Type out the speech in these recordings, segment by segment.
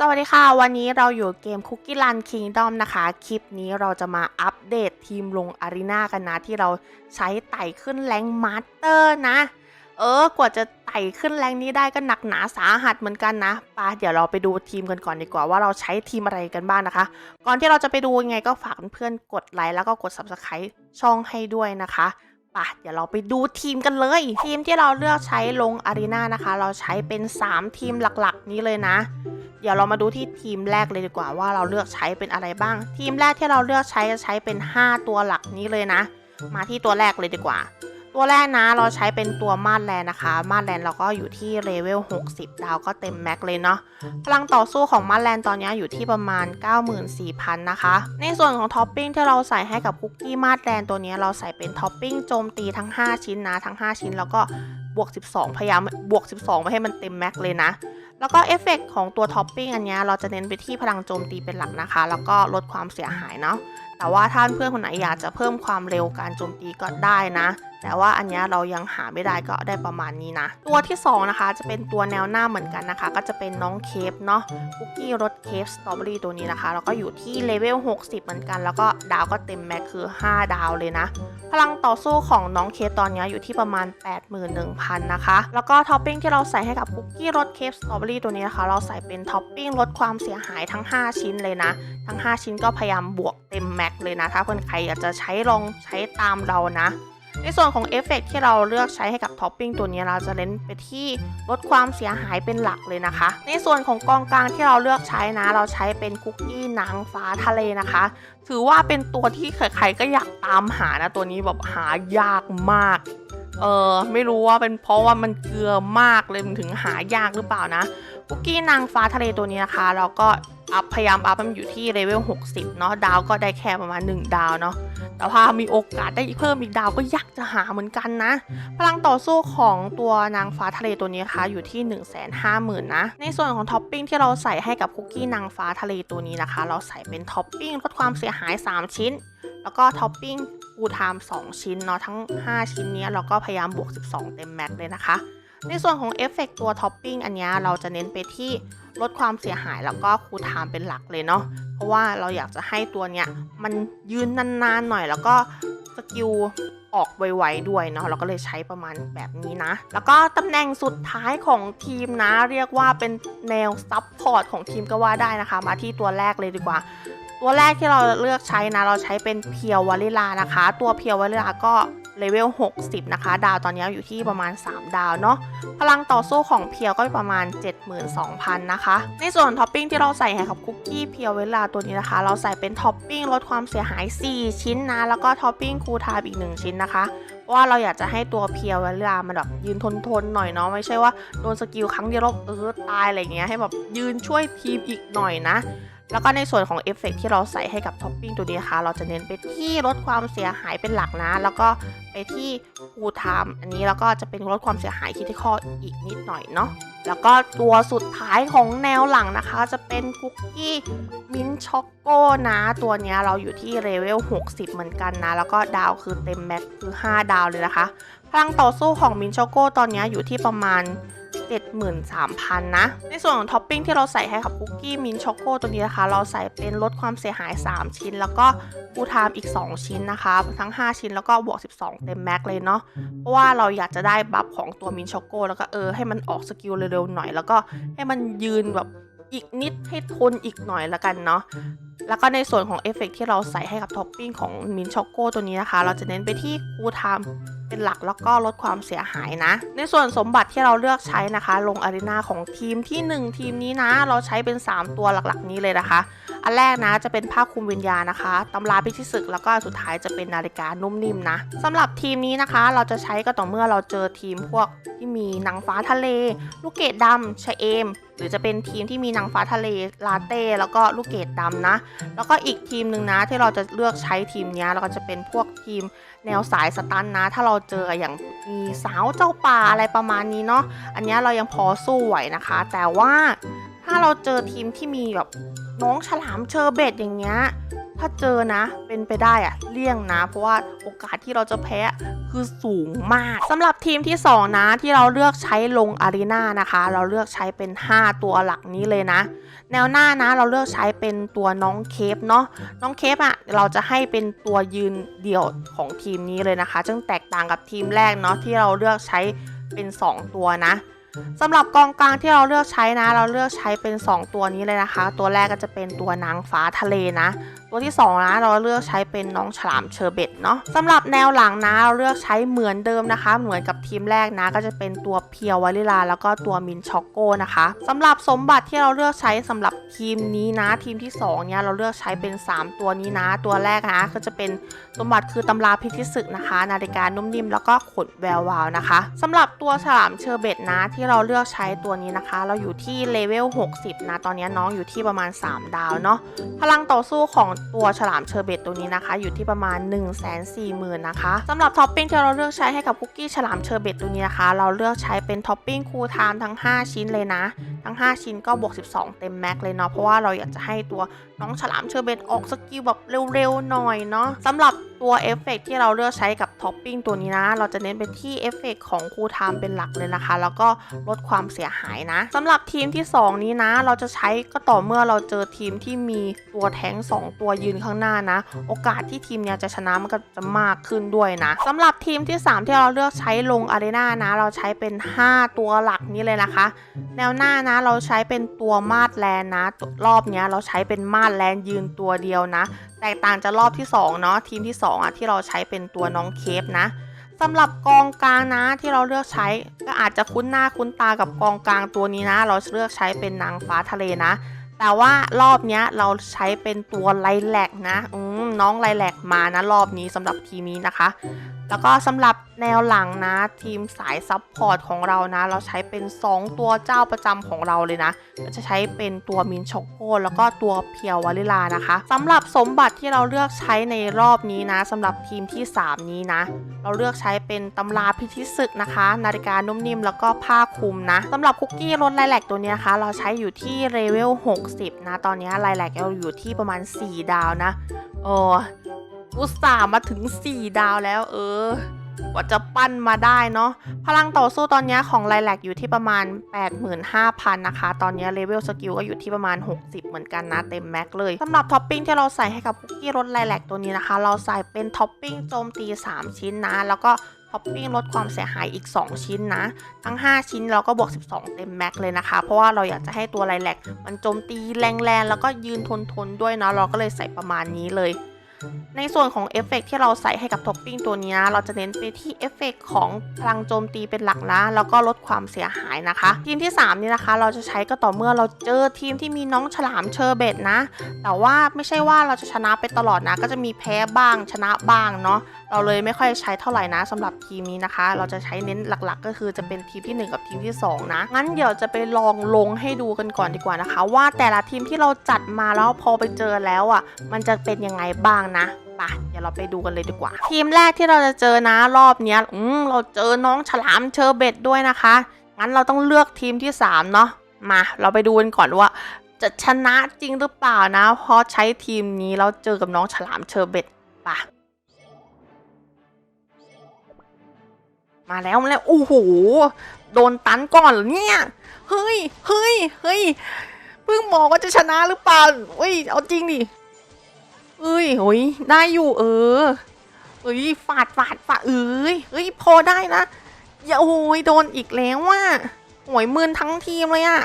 สวัสดีค่ะ วันนี้เราอยู่เกม Cookie Run Kingdom นะคะ คลิปนี้เราจะมาอัปเดตทีมลงอารีนากันนะ ที่เราใช้ไต่ขึ้นแรงมาสเตอร์นะ เออกว่าจะไต่ขึ้นแรงนี้ได้ก็หนักหนาสาหัสเหมือนกันนะปะเดี๋ยวเราไปดูทีมกันก่อนดีกว่าว่าเราใช้ทีมอะไรกันบ้างนะคะ ก่อนที่เราจะไปดูยังไงก็ฝากเพื่อนๆกดไลค์แล้วก็กด Subscribe ช่องให้ด้วยนะคะ ปะเดี๋ยวเราไปดูทีมกันเลย ทีมที่เราเลือกใช้ลงอารีนานะคะ เราใช้เป็น 3 ทีมหลักๆ นี้เลยนะ เดี๋ยวเรามาดูที่ทีมแรกเลยดีกว่าว่าเราเลือกใช้เป็นอะไรบ้าง ทีมแรกที่เราเลือกใช้จะใช้เป็น 5 ตัวหลักนี้เลยนะ มาที่ตัวแรกเลยดีกว่า ตัวแรกนะเราใช้เป็นตัวมาดแลนนะคะ มาดแลนเราก็อยู่ที่เลเวล 60 ดาวก็เต็มแม็กเลยเนาะพลังต่อสู้ของมาดแลนตอนนี้อยู่ที่ประมาณ 94,000 นะคะ ในส่วนของท็อปปิ้งที่เราใส่ให้กับคุกกี้มาดแลนตัวนี้เราใส่เป็นท็อปปิ้งโจมตีทั้ง 5 ชิ้นนะทั้ง 5 ชิ้นแล้วก็บวก 12 พยายามบวก 12ไปให้มันเต็มแม็กเลยนะแล้วก็เอฟเฟกต์ของตัวท็อปปิ้งอันเนี้ยเราจะเน้นไปที่พลังโจมตีเป็นหลักนะคะ แล้วก็ลดความเสียหายเนาะแต่ว่าถ้าเพื่อนคนไหนอยากจะเพิ่มความเร็วการโจมตีก็ได้นะ แต่ว่าอันเนี้ยเรายังหาไม่ได้ก็ได้ประมาณนี้นะ ตัวที่สองนะคะ จะเป็นตัวแนวหน้าเหมือนกันนะคะ ก็จะเป็นน้องเคฟเนาะคุกกี้รสเคฟสตรอเบอรี่ตัวนี้นะคะ แล้วก็อยู่ที่เลเวล 60 เหมือนกัน แล้วก็ดาวก็เต็มแม็กคือ 5 ดาวเลยนะ พลังต่อสู้ของน้องเคฟตอนนี้อยู่ที่ประมาณ 81,000 นะคะ แล้วก็ท็อปปิ้งที่เราใส่ให้กับคุกกี้รสเคฟสตรอเบอรี่ตัวนี้นะคะ เราใส่เป็นท็อปปิ้งลดความเสียหายทั้ง 5 ชิ้นเลยนะ ทั้ง 5 ชิ้นก็พยายามบวกเต็มแม็กเลยนะ ถ้าเพื่อนใครอยากจะใช้ลองใช้ตามเรานะ ในส่วนของเอฟเฟกต์ที่เราเลือกใช้ให้กับท็อปปิ้งตัวนี้เราจะเน้นไปที่ลดความเสียหายเป็นหลักเลยนะคะ ในส่วนของกองกลางที่เราเลือกใช้นะ เราใช้เป็นคุกกี้นางฟ้าทะเลนะคะ ถือว่าเป็นตัวที่ใครๆก็อยากตามหานะตัวนี้แบบหายากมากเออไม่รู้ว่าเป็นเพราะว่ามันเกลือมากเลยมันถึงหายากหรือเปล่านะ คุกกี้นางฟ้าทะเลตัวนี้นะคะเราก็อัพพยายามอัพมันอยู่ที่เลเวล 60 เนาะดาวก็ได้แค่ประมาณ 1 ดาวเนาะแต่ว่ามีโอกาสได้เพิ่มอีกดาวก็ยากจะหาเหมือนกันนะ พลังต่อสู้ของตัวนางฟ้าทะเลตัวนี้นะคะอยู่ที่ 1 5 0 0 0 0นะ ในส่วนของท็อปปิ้งที่เราใส่ให้กับคุกกี้นางฟ้าทะเลตัวนี้นะคะ เราใส่เป็นท็อปปิ้งลดความเสียหาย 3 ชิ้น แล้วก็ท็อปปิ้งฟูไทม์2ชิ้นเนาะทั้ง 5 ชิ้นนี้เราก็พยายามบวก 12 เต็มแม็กเลยนะคะ ในส่วนของเอฟเฟกตัวท็อปปิ้งอันนี้เราจะเน้นไปที่ลดความเสียหายแล้วก็คูลไทม์เป็นหลักเลยเนาะเพราะว่าเราอยากจะให้ตัวเนี้ยมันยืนนานๆหน่อยแล้วก็สกิลออกไวๆด้วยเนาะเราก็เลยใช้ประมาณแบบนี้นะ แล้วก็ตำแหน่งสุดท้ายของทีมนะ เรียกว่าเป็นแนวซับพอร์ตของทีมก็ว่าได้นะคะ มาที่ตัวแรกเลยดีกว่า ตัวแรกที่เราเลือกใช้นะ เราใช้เป็นเพียววาลิลานะคะ ตัวเพียววาลิลาก็ เลเวล 60 นะคะ ดาวตอนนี้อยู่ที่ประมาณ 3 ดาวเนาะ พลังต่อสู้ของเพียวก็ประมาณ 72,000 นะคะ ในส่วนท็อปปิ้งที่เราใส่ให้กับคุกกี้เพียวเวลาตัวนี้นะคะ เราใส่เป็นท็อปปิ้งลดความเสียหาย 4 ชิ้นนะ แล้วก็ท็อปปิ้งคูลไทม์อีก 1 ชิ้นนะคะเพราะว่าเราอยากจะให้ตัวเพียวเวลามันแบบยืนทนๆหน่อยเนาะไม่ใช่ว่าโดนสกิลครั้งเดียวแล้วเออตายอะไรเงี้ยให้แบบยืนช่วยทีมอีกหน่อยนะ แล้วก็ในส่วนของเอฟเฟกที่เราใส่ให้กับท็อปปิ้งตัวนี้นะคะเราจะเน้นไปที่ลดความเสียหายเป็นหลักนะ แล้วก็ไปที่ฟูลไทม์อันนี้แล้วก็จะเป็นลดความเสียหายคิดที่ข้ออีกนิดหน่อยเนาะแล้วก็ตัวสุดท้ายของแนวหลังนะคะ จะเป็นคุกกี้มิ้นช็อกโก้นะ ตัวนี้เราอยู่ที่เลเวล 60 เหมือนกันนะ แล้วก็ดาวคือเต็มแม็กคือ 5 ดาวเลยนะคะ พลังต่อสู้ของมิ้นช็อกโก้ตอนนี้อยู่ที่ประมาณ 73,000 นะ ในส่วนของท็อปปิ้งที่เราใส่ให้กับคุกกี้มินช็อกโกตัวนี้นะคะ เราใส่เป็นลดความเสียหาย 3 ชิ้น แล้วก็ฟูลไทม์อีก 2 ชิ้นนะคะ ทั้ง 5 ชิ้นแล้วก็บวก 12 เต็มแม็กเลยเนาะเพราะว่าเราอยากจะได้บัฟของตัวมินช็อกโกแล้วก็เออให้มันออกสกิลเร็วๆหน่อย แล้วก็ให้มันยืนแบบอีกนิดให้ทนอีกหน่อยละกันเนาะ แล้วก็ในส่วนของเอฟเฟกต์ที่เราใส่ให้กับท็อปปิ้งของมินช็อกโกตัวนี้นะคะ เราจะเน้นไปที่คูลไทม์ เป็นหลักแล้วก็ลดความเสียหายนะ ในส่วนสมบัติที่เราเลือกใช้นะคะ ลงอารีนาของทีมทีหนึ่1 ทีมนี้นะ เราใช้เป็น 3 ตัวหลักๆ นี้เลยนะคะ อันแรกนะจะเป็นผ้าคลุมวิญญาณนะคะตำราพิชิตศึกแล้วก็สุดท้ายจะเป็นนาฬิกานุ่มนิ่มนะสำหรับทีมนี้นะคะ เราจะใช้ก็ต่อเมื่อเราเจอทีมพวกที่มีนางฟ้าทะเล ลูกเกดดำชะเอม หรือจะเป็นทีมที่มีนางฟ้าทะเลลาเต้แล้วก็ลูกเกดดำนะ แล้วก็อีกทีมหนึ่งนะที่เราจะเลือกใช้ทีมนี้เราก็จะเป็นพวกทีมแนวสายสตันนะ ถ้าเราเจออย่างมีสาวเจ้าป่าอะไรประมาณนี้เนาะอันนี้เรายังพอสู้ไหวนะคะ แต่ว่าถ้าเราเจอทีมที่มีแบบ น้องฉลามเชอร์เบตอย่างเงี้ยถ้าเจอนะ เป็นไปได้อะเลี่ยงนะ เพราะว่าโอกาสที่เราจะแพ้คือสูงมากสำหรับทีมที่ 2 นะที่เราเลือกใช้ลงอารีนานะคะ เราเลือกใช้เป็น 5 ตัวหลักนี้เลยนะ แนวหน้านะเราเลือกใช้เป็นตัวน้องเคฟเนาะน้องเคฟอะ่ะเราจะให้เป็นตัวยืนเดี่ยวของทีมนี้เลยนะคะซึ่งแตกต่างกับทีมแรกเนาะที่เราเลือกใช้เป็น 2 ตัวนะ สำหรับกองกลางที่เราเลือกใช้นะ เราเลือกใช้เป็น 2 ตัวนี้เลยนะคะ ตัวแรกก็จะเป็นตัวนางฟ้าทะเลนะ ตัวที่2นะเราเลือกใช้เป็นน้องฉลามเชอร์เบตเนาะสำหรับแนวหลังนะเราเลือกใช้เหมือนเดิมนะคะ เหมือนกับทีมแรกนะ ก็จะเป็นตัวเพียววาลิลา แล้วก็ตัวมินช็อกโกนะคะสำหรับสมบัติที่เราเลือกใช้สำหรับทีมนี้นะ ทีมที่2เนี่ยเราเลือกใช้เป็น 3 ตัวนี้นะ ตัวแรกนะ ก็จะเป็นสมบัติคือตำราพิทิศึกนะคะ นาฬิกานุ่มนิ่มแล้วก็ขนแวววาวนะคะสำหรับตัวฉลามเชอร์เบตนะที่เราเลือกใช้ตัวนี้นะคะ เราอยู่ที่เลเวล60นะตอนนี้น้องอยู่ที่ประมาณ 3 ดาวเนาะพลังต่อสู้ของตัวฉลามเชอร์เบตตัวนี้นะคะ อยู่ที่ประมาณ 1 4 0 0 0 0นะคะสำหรับท็อปปิ้งที่เราเลือกใช้ให้กับคุกกี้ฉลามเชอร์เบตตัวนี้นะคะ เราเลือกใช้เป็นท็อปปิ้งคูลไทม์ทั้ง 5 ชิ้นเลยนะ ทั้ง 5 ชิ้นก็บวก 12 เต็มแม็กเลยเนาะเพราะว่าเราอยากจะให้ตัวน้องฉลามเชอร์เบตออกสกิลแบบเร็วๆหน่อยเนาะสำหรับตัวเอฟเฟกที่เราเลือกใช้กับท็อปปิ้งตัวนี้นะ เราจะเน้นไปที่เอฟเฟกของคูลไทม์เป็นหลักเลยนะคะ แล้วก็ลดความเสียหายนะสำหรับทีมที่ 2 นี้นะ เราจะใช้ก็ต่อเมื่อเราเจอทีมที่มีตัวแท้ง 2 ตัวยืนข้างหน้านะ โอกาสที่ทีมเนี้ยจะชนะมันก็จะมากขึ้นด้วยนะสำหรับทีมที่ 3 ที่เราเลือกใช้ลงอารีนานะ เราใช้เป็น 5 ตัวหลักนี้เลยนะคะ แนวหน้านะเราใช้เป็นตัวมาดแลนนะรอบเนี้ยเราใช้เป็นมาดแลนยืนตัวเดียวนะ แตกต่างจากรอบที่2เนาะทีมที่ 2อะที่เราใช้เป็นตัวน้องเคฟนะสำหรับกองกลางนะที่เราเลือกใช้ก็อาจจะคุ้นหน้าคุ้นตากับกองกลางตัวนี้นะ เราเลือกใช้เป็นนางฟ้าทะเลนะ แต่ว่ารอบเนี้ยเราใช้เป็นตัวไลแลกนะอืมน้องไลแลกมานะรอบนี้สำหรับทีมนี้นะคะ แล้วก็สำหรับแนวหลังนะ ทีมสายซับพอร์ตของเรานะ เราใช้เป็น 2 ตัวเจ้าประจำของเราเลยนะ ก็จะใช้เป็นตัวมินช็อกโกแล้วก็ตัวเพียววาลิลานะคะสำหรับสมบัติที่เราเลือกใช้ในรอบนี้นะสำหรับทีมที่ 3 นี้นะ เราเลือกใช้เป็นตำราพิธิศึกนะคะ นาฬิกานุ่มนิ่มแล้วก็ผ้าคลุมนะสำหรับคุกกี้รสไลแลกตัวนี้นะคะ เราใช้อยู่ที่เลเวล60 นะ ตอนนี้ไลแลกเราอยู่ที่ประมาณ 4 ดาวนะโอ้ อุตส่าห์มาถึง 4 ดาวแล้วเออ กว่าจะปั้นมาได้เนาะ พลังต่อสู้ตอนนี้ของไลแลกอยู่ที่ประมาณ 85,000 นะคะ ตอนนี้เลเวลสกิลก็อยู่ที่ประมาณ 60 เหมือนกันนะ เต็มแม็กเลยสำหรับท็อปปิ้งที่เราใส่ให้กับคุกกี้รสไลแลกตัวนี้นะคะ เราใส่เป็นท็อปปิ้งโจมตี 3 ชิ้นนะ แล้วก็ท็อปปิ้งลดความเสียหายอีก 2 ชิ้นนะ ทั้ง 5 ชิ้นเราก็บวก 12 เต็มแม็กเลยนะคะ เพราะว่าเราอยากจะให้ตัวไลแลกมันโจมตีแรงๆแล้วก็ยืนทนๆด้วยเนาะเราก็เลยใส่ประมาณนี้เลย ในส่วนของเอฟเฟกต์ที่เราใส่ให้กับท็อปปิ้งตัวนี้นะเราจะเน้นไปที่เอฟเฟกต์ของพลังโจมตีเป็นหลักนะ แล้วก็ลดความเสียหายนะคะ ทีมที่ 3 นี่นะคะ เราจะใช้ก็ต่อเมื่อเราเจอทีมที่มีน้องฉลามเชอร์เบตนะ แต่ว่าไม่ใช่ว่าเราจะชนะไปตลอดนะ ก็จะมีแพ้บ้างชนะบ้างเนาะ เราเลยไม่ค่อยใช้เท่าไหร่นะสำหรับทีมนี้นะคะ เราจะใช้เน้นหลักๆ ก็คือจะเป็นทีมที่ 1 กับทีมที่ 2 นะ งั้นเดี๋ยวจะไปลองลงให้ดูกันก่อนดีกว่านะคะ ว่าแต่ละทีมที่เราจัดมาแล้วพอไปเจอแล้วอะมันจะเป็นยังไงบ้างนะไปเดี๋ยวเราไปดูกันเลยดีกว่า ทีมแรกที่เราจะเจอนะรอบเนี้ยอืมเราเจอน้องฉลามเชอร์เบตด้วยนะคะ งั้นเราต้องเลือกทีมที่ 3 เนาะมา เราไปดูกันก่อนว่าจะชนะจริงหรือเปล่านะ เพราะใช้ทีมนี้เราเจอกับน้องฉลามเชอร์เบตปะ มาแล้วมาแล้วโอ้โหโดนตันก่อนเหรอเนี่ยเฮ้ยเฮ้ยเฮ้ยเพิ่งบอกว่าจะชนะหรือเปล่าเฮ้ยเอาจริงดิเอ้ยโอ้ยได้อยู่เออเอ้ยฝาดฝาดฝาดเอ้ยเอ้ยพอได้นะอย่าโอ้ยโดนอีกแล้วว่ะโอ้ยมืนทั้งทีมเลยอะ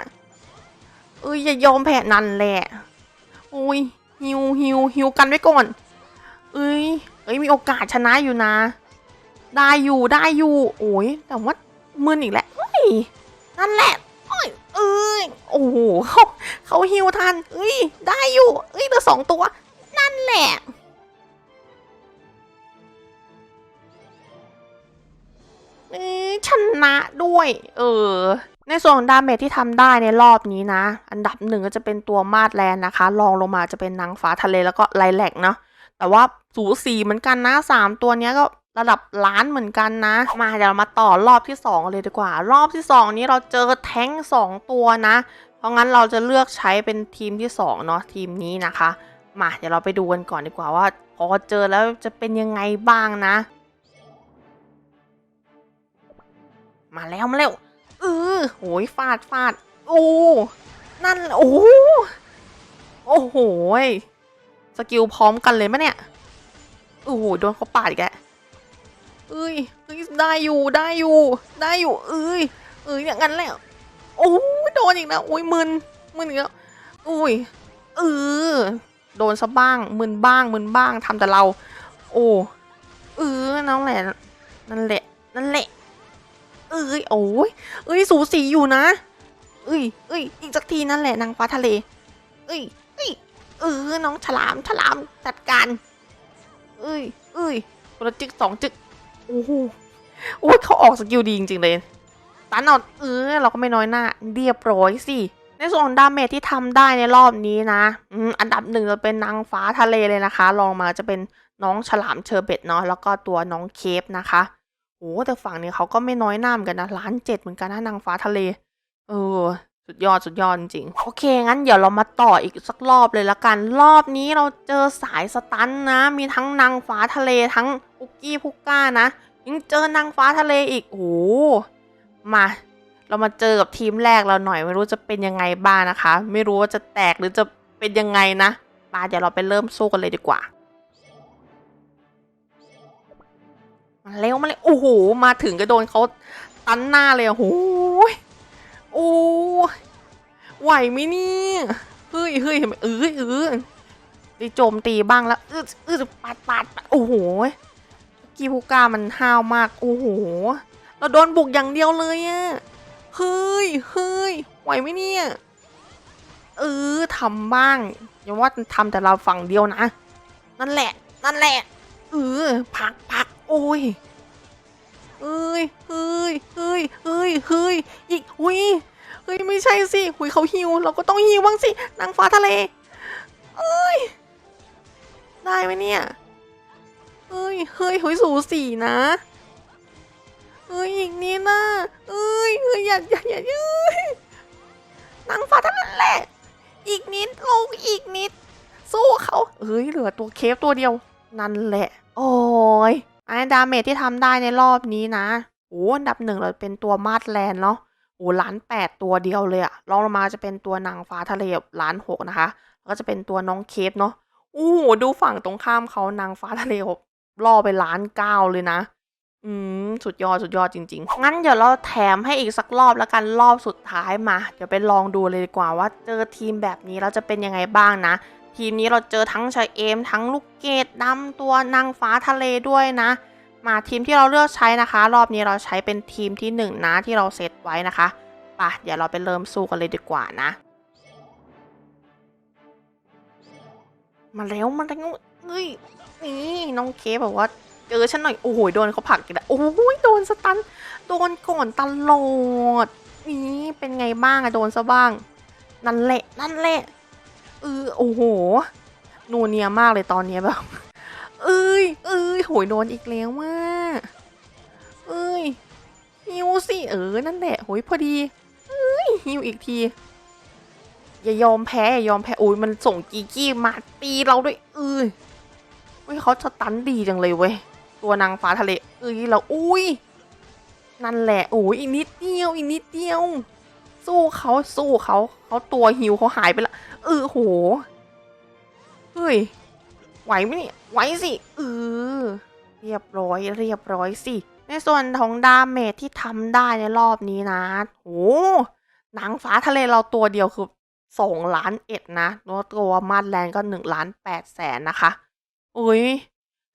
เอ้ยอย่ายอมแพ้นั่นแหละโอ้ยฮิวฮิวฮิวกันไว้ก่อน เอ้ยเอ้ยมีโอกาสชนะอยู่นะ ได้อยู่ได้อยู่ โอ้ยแต่ว่ามืนอีกแล้วนั่นแหละโอ้ยเอ้ยโอ้โหเขาเขาฮิวทันเอ้ยได้อยู่เอ้ยเหลือสองตัว นั่นแหละเอ้ยชนะด้วย เออ ในส่วนของดาเมจที่ทำได้ในรอบนี้นะ อันดับหนึ่งก็จะเป็นตัวมาดแลนนะคะรองลงมาจะเป็นนางฟ้าทะเลแล้วก็ไลแลกเนาะแต่ว่าสูสีเหมือนกันนะสามตัวเนี้ยก็ ระดับล้านเหมือนกันนะ มาเดี๋ยวเรามาต่อรอบที่สองเลยดีกว่า รอบที่สองนี้เราเจอแท้งสองตัวนะ เพราะงั้นเราจะเลือกใช้เป็นทีมที่สองเนาะทีมนี้นะคะ มาเดี๋ยวเราไปดูกันก่อนดีกว่าว่า พอเจอแล้วจะเป็นยังไงบ้างนะ มาแล้วมาแล้วเออโหยฟาดฟาดโอ้นั่นโอ้โอ้โหยสกิลพร้อมกันเลยมะเนี่ยโอ้โหโดนเขาปาดอีกแเอ้ยเอ้ยได้อยู่ได้อยู่ได้อยู่เอ้ยเอ้ยอย่างนั้นแหละโอ้ยโดนอีกแล้วโอ้ยมึนมึนอีกแล้วอุ้ยเออโดนซะบ้างมึนบ้างมึนบ้างทำแต่เรา โอ้เออนั่นแหละนั่นแหละนั่นแหละเอ้ยโอ้ยเอ้ยสูสีอยู่นะ เอ้ยเอ้ยอีกสักทีนั่นแหละนางฟ้าทะเล เอ้ยเอ้ยเออน้องฉลามฉลามจัดการ เอ้ยเอ้ยคนละจึกสองจึก โอ้โหโอ้ยเขาออกสกิลดีจริงๆเลยตันเอาเออเราก็ไม่น้อยหน้า เรียบร้อยสิ ในส่วนของดาเมจที่ทำได้ในรอบนี้นะอืมอันดับหนึ่งจะเป็นนางฟ้าทะเลเลยนะคะลองมาจะเป็นน้องฉลามเชอร์เบตเนาะแล้วก็ตัวน้องเคฟนะคะโอ้แต่ฝั่งนี้เขาก็ไม่น้อยหน้าเหมือนกันนะล้านเจ็ดเหมือนกันนะนางฟ้าทะเล เออ สุดยอดสุดยอดจริงโอเค งั้นเดี๋ยวเรามาต่ออีกสักรอบเลยละกัน รอบนี้เราเจอสายสตันนะ มีทั้งนางฟ้าทะเลทั้งปุกกี้พุกก้านะยังเจอนางฟ้าทะเลอีกโอ้มา เรามาเจอกับทีมแรกเราหน่อยไม่รู้จะเป็นยังไงบ้างนะคะ ไม่รู้ว่าจะแตกหรือจะเป็นยังไงนะมาเดี๋ยวเราไปเริ่มสู้กันเลยดีกว่ามาเร็วมาเลยโอ้โหมาถึงก็โดนเขาตันหน้าเลยโอ้โหโอ้ ไหวไหมเนี่ยเฮ้ยเฮ้ยเห็นไหมเออเออได้โจมตีบ้างแล้วออเออปาดปาดปาดโอ้โหกีพูก้ามันห้าวมากโอ้โหเราโดนบุกอย่างเดียวเลยอะเฮ้ยเฮ้ยไหวไหมเนี่ยเออทำบ้างอย่าว่าทำแต่เราฝั่งเดียวนะ นั่นแหละ นั่นแหละเออพักพักโอ้ยเอ้ยเฮ้ยเฮ้ยเฮ้ยเฮ้ยอีกหุย ฮ้ยไม่ใช่สิหุยเขาฮิว เราก็ต้องฮิวบ้างสินางฟ้าทะเลเอ้ยได้ไหมเนี่ยเฮ้ยเฮ้ยเฮ้ยสูสีนะเอ้ยอีกนิดนะเอ้ยเอ้ยอย่าอย่าอย่าอย่านางฟ้าทะเลแหละอีกนิดลงอีกนิด สู้เขาเฮ้ยเหลือตัวเคฟตัวเดียว นั่นแหละ โอ้ยไอ้ดาเมจที่ทำได้ในรอบนี้นะโอ้อันดับหนึ่งเราเป็นตัวมาดแลนเนาะ โอ้ล้านแปดตัวเดียวเลยอะรองลงมาจะเป็นตัวนางฟ้าทะเลล้านหกนะคะ แล้วก็จะเป็นตัวน้องเคฟเนาะโอ้ดูฝั่งตรงข้ามเขานางฟ้าทะเลล่อไปล้านเก้าเลยนะ อืม สุดยอดสุดยอดจริง ๆ งั้นเดี๋ยวเราแถมให้อีกสักรอบแล้วกันรอบสุดท้ายมา เดี๋ยวไปลองดูเลยดีกว่าว่าเจอทีมแบบนี้เราจะเป็นยังไงบ้างนะ ทีมนี้เราเจอทั้งชายเอม ทั้งลูกเกดดำตัวนางฟ้าทะเลด้วยนะ มาทีมที่เราเลือกใช้นะคะ รอบนี้เราใช้เป็นทีมที่หนึ่งนะที่เราเซตไว้นะคะปะเดี๋ยวเราไปเริ่มสู้กันเลยดีกว่านะ มาแล้วมาแล้วเอ้ยนี่น้องเคบอกว่าเจอฉันหน่อยโอ้โหโดนเขาผลักอีกแล้วโอ้โหโดนสตันโดนก่อนตลอดนี่เป็นไงบ้างอะโดนซะบ้าง นั่นแหละนั่นแหละเออโอ้โหนูเนียมากเลยตอนนี้แบบ เอ้ยเอ้ยโหยโดนอีกแล้วว่าเอ้ยฮิวสิเออนั่นแหละโหยพอดีเอ้ยฮิวอีกที อย่ายอมแพ้อย่ายอมแพ้โอ้ยมันส่งกีกี้มาตีเราด้วยเอ้ยเฮ้ยเขาสตันดีจังเลยเว้ยตัวนางฟ้าทะเลเอ้ยเราอุ้ยนั่นแหละโอ้ยอีกนิดเดียวอีกนิดเดียว สู้เขาสู้เขาเขาตัวหิวเขาหายไปละเออโหเฮ้ย ไหวไหมเนี่ยไหวสิเออเรียบร้อยเรียบร้อยสิ ในส่วนของดาเมจที่ทำได้ในรอบนี้นะโหนางฟ้าทะเลเราตัวเดียวคือสองล้านเอ็ดนะแล้วตัวมาดแลนก็หนึ่งล้านแปดแสนนะคะอุ้ย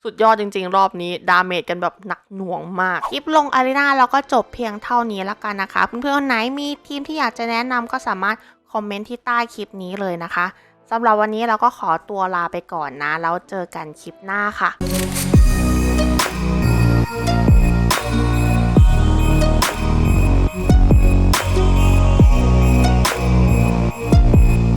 สุดยอดจริงๆ รอบนี้ ดาเมจกันแบบหนักหน่วงมากคลิปลงอารีนาเราก็จบเพียงเท่านี้แล้วกันนะคะ เพื่อนๆไหนมีทีมที่อยากจะแนะนำก็สามารถคอมเมนต์ที่ใต้คลิปนี้เลยนะคะ สำหรับวันนี้เราก็ขอตัวลาไปก่อนนะ แล้วเจอกันคลิปหน้าค่ะ